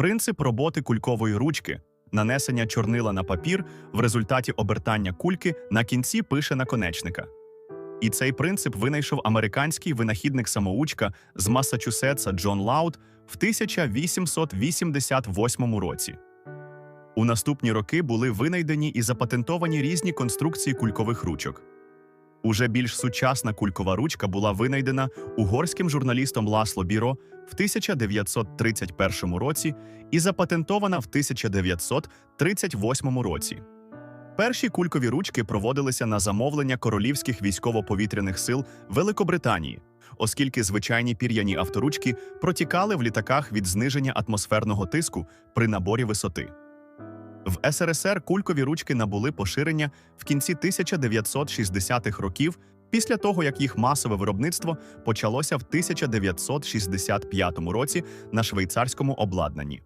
Принцип роботи кулькової ручки нанесення чорнила на папір в результаті обертання кульки на кінці пише наконечника. І цей принцип винайшов американський винахідник-самоучка з Массачусетса Джон Лаут в 1888 році. У наступні роки були винайдені і запатентовані різні конструкції кулькових ручок. Уже більш сучасна кулькова ручка була винайдена угорським журналістом Ласло Біро в 1931 році і запатентована в 1938 році. Перші кулькові ручки проводилися на замовлення королівських військово-повітряних сил Великобританії, оскільки звичайні пір'яні авторучки протікали в літаках від зниження атмосферного тиску при наборі висоти. В СРСР кулькові ручки набули поширення в кінці 1960-х років після того, як їх масове виробництво почалося в 1965 році на швейцарському обладнанні.